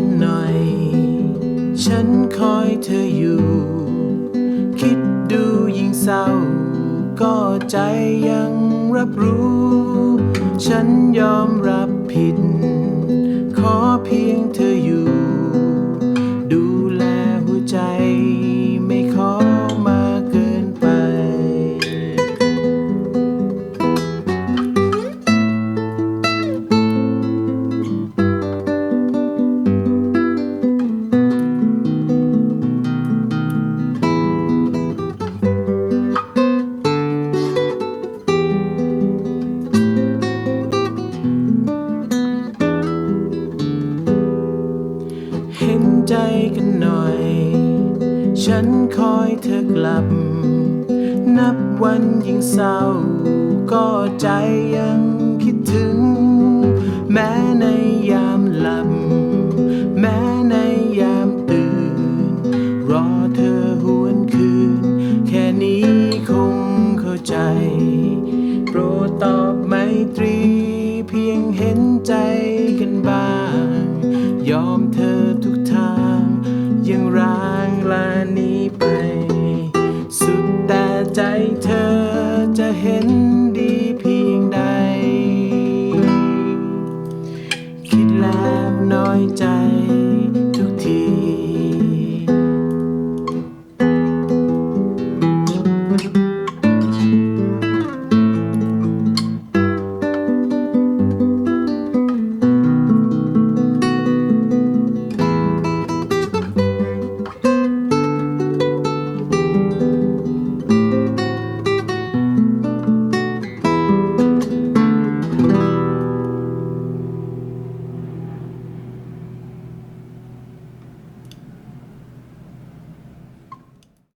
กันหน่อย ฉันคอยเธออยู่ คิดดูยิ่งเศร้า ก็ใจยังรับรู้ ฉันยอมรับผิด เห็นใจกันหน่อย ฉันคอยเธอกลับ นับวันยิ่งเศร้า ก็ใจยังคิดถึง แม้ในยามหลับ แม้ในยามตื่น รอเธอหวนคืน แค่นี้คงเข้าใจ โปรดตอบไมตรี เพียงเห็นใจกันบ้าง ยอมเธอทุกทางยังร้างลานี้ไป สุดแต่ใจเธอจะเห็นดีเพียงใด คิดแล้วน้อยใจ